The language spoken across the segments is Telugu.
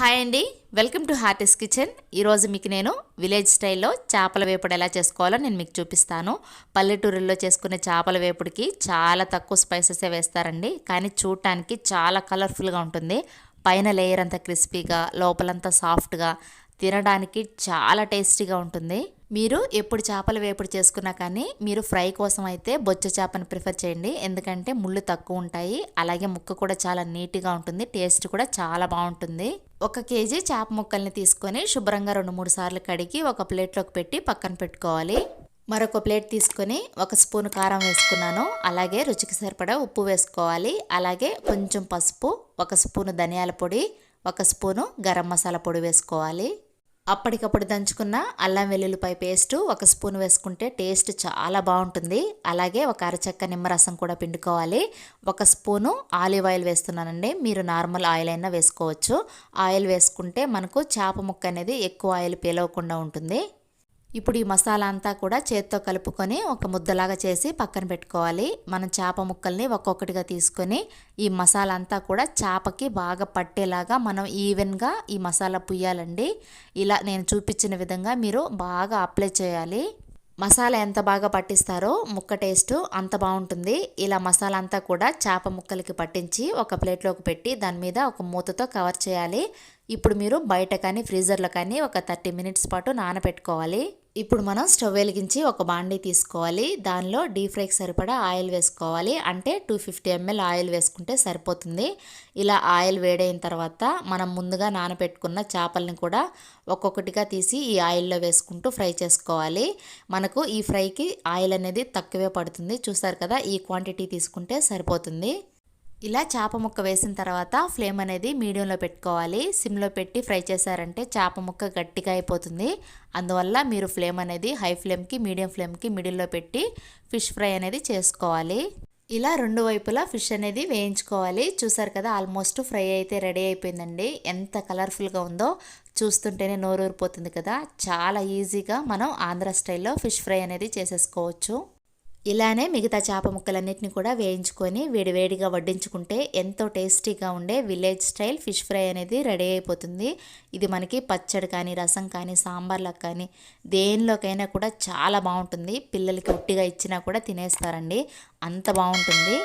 హాయ్ అండి. Welcome to Harti's kitchen. ఈరోజు మీకు నేను విలేజ్ స్టైల్లో చేపల వేపుడు ఎలా చేసుకోవాలో నేను మీకు చూపిస్తాను. పల్లెటూరుల్లో చేసుకునే చేపల వేపుడికి చాలా తక్కువ స్పైసెసే వేస్తారండి. కానీ చూడటానికి చాలా కలర్ఫుల్గా ఉంటుంది. పైన లేయర్ అంతా క్రిస్పీగా లోపలంతా సాఫ్ట్గా తినడానికి చాలా టేస్టీగా ఉంటుంది. మీరు ఎప్పుడు చేపల వేపుడు చేసుకున్నా కానీ మీరు ఫ్రై కోసం అయితే బొచ్చ చేపను ప్రిఫర్ చేయండి. ఎందుకంటే ముళ్ళు తక్కువ ఉంటాయి. అలాగే ముక్క కూడా చాలా నీట్గా ఉంటుంది. టేస్ట్ కూడా చాలా బాగుంటుంది. ఒక కేజీ చేప ముక్కల్ని తీసుకొని శుభ్రంగా రెండు మూడు సార్లు కడిగి ఒక ప్లేట్లోకి పెట్టి పక్కన పెట్టుకోవాలి. మరొక ప్లేట్ తీసుకొని ఒక స్పూన్ కారం వేసుకున్నాను. అలాగే రుచికి సరిపడా ఉప్పు వేసుకోవాలి. అలాగే కొంచెం పసుపు ఒక స్పూను ధనియాల పొడి ఒక స్పూను గరం మసాలా పొడి వేసుకోవాలి. అప్పటికప్పుడు దంచుకున్న అల్లం వెల్లుల్లిపాయ పేస్ట్ ఒక స్పూన్ వేసుకుంటే టేస్ట్ చాలా బాగుంటుంది. అలాగే ఒక అరచక్క నిమ్మరసం కూడా పిండుకోవాలి. ఒక స్పూను ఆలివ్ ఆయిల్ వేస్తున్నానండి. మీరు నార్మల్ ఆయిల్ అయినా వేసుకోవచ్చు. ఆయిల్ వేసుకుంటే మనకు చేప ముక్క అనేది ఎక్కువ ఆయిల్ పీలవకుండా ఉంటుంది. ఇప్పుడు ఈ మసాలా అంతా కూడా చేత్తో కలుపుకొని ఒక ముద్దలాగా చేసి పక్కన పెట్టుకోవాలి. మనం చేప ముక్కల్ని ఒక్కొక్కటిగా తీసుకొని ఈ మసాలా అంతా కూడా చేపకి బాగా పట్టేలాగా మనం ఈవెన్గా ఈ మసాలా పుయ్యాలండి. ఇలా నేను చూపించిన విధంగా మీరు బాగా అప్లై చేయాలి. మసాలా ఎంత బాగా పట్టిస్తారో ముక్క టేస్ట్ అంత బాగుంటుంది. ఇలా మసాలా అంతా కూడా చేప ముక్కలకి పట్టించి ఒక ప్లేట్లోకి పెట్టి దాని మీద ఒక మూతతో కవర్ చేయాలి. ఇప్పుడు మీరు బయట కానీ ఫ్రీజర్లో కానీ ఒక థర్టీ మినిట్స్ పాటు నానబెట్టుకోవాలి. ఇప్పుడు మనం స్టవ్ వెలిగించి ఒక బాండీ తీసుకోవాలి. దానిలో డీప్ ఫ్రైకి సరిపడా ఆయిల్ వేసుకోవాలి. అంటే టూ ఫిఫ్టీ ఎంఎల్ ఆయిల్ వేసుకుంటే సరిపోతుంది. ఇలా ఆయిల్ వేడైన తర్వాత మనం ముందుగా నానబెట్టుకున్న చేపల్ని కూడా ఒక్కొక్కటిగా తీసి ఈ ఆయిల్లో వేసుకుంటూ ఫ్రై చేసుకోవాలి. మనకు ఈ ఫ్రైకి ఆయిల్ అనేది తక్కువే పడుతుంది. చూస్తారు కదా ఈ క్వాంటిటీ తీసుకుంటే సరిపోతుంది. ఇలా చేప ముక్క వేసిన తర్వాత ఫ్లేమ్ అనేది మీడియంలో పెట్టుకోవాలి. సిమ్లో పెట్టి ఫ్రై చేశారంటే చేప ముక్క గట్టిగా అయిపోతుంది. అందువల్ల మీరు ఫ్లేమ్ అనేది హై ఫ్లేమ్కి మీడియం ఫ్లేమ్కి మిడిల్లో పెట్టి ఫిష్ ఫ్రై అనేది చేసుకోవాలి. ఇలా రెండు వైపులా ఫిష్ అనేది వేయించుకోవాలి. చూసారు కదా ఆల్మోస్ట్ ఫ్రై అయితే రెడీ అయిపోయిందండి. ఎంత కలర్ఫుల్గా ఉందో చూస్తుంటేనే నోరూరిపోతుంది కదా. చాలా ఈజీగా మనం ఆంధ్ర స్టైల్లో ఫిష్ ఫ్రై అనేది చేసేసుకోవచ్చు. ఇలానే మిగతా చేప ముక్కలన్నిటిని కూడా వేయించుకొని వేడివేడిగా వడ్డించుకుంటే ఎంతో టేస్టీగా ఉండే విలేజ్ స్టైల్ ఫిష్ ఫ్రై అనేది రెడీ అయిపోతుంది. ఇది మనకి పచ్చడి కానీ రసం కానీ సాంబార్లకు కానీ దేనిలోకైనా కూడా చాలా బాగుంటుంది. పిల్లలకి ఉట్టిగా ఇచ్చినా కూడా తినేస్తారండి. అంత బాగుంటుంది.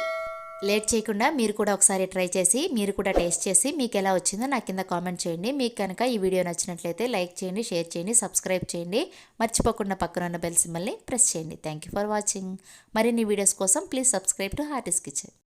లేట్ చేయకుండా మీరు కూడా ఒకసారి ట్రై చేసి మీరు కూడా టేస్ట్ చేసి మీకు ఎలా వచ్చిందో నా కింద కామెంట్ చేయండి. మీకు కనుక ఈ వీడియో నచ్చినట్లయితే లైక్ చేయండి షేర్ చేయండి సబ్స్క్రైబ్ చేయండి. మర్చిపోకుండా పక్కన ఉన్న బెల్ సింబల్ని ప్రెస్ చేయండి. థ్యాంక్ యూ ఫర్ వాచింగ్ మరిన్ని వీడియోస్ కోసం please subscribe to Harti's kitchen.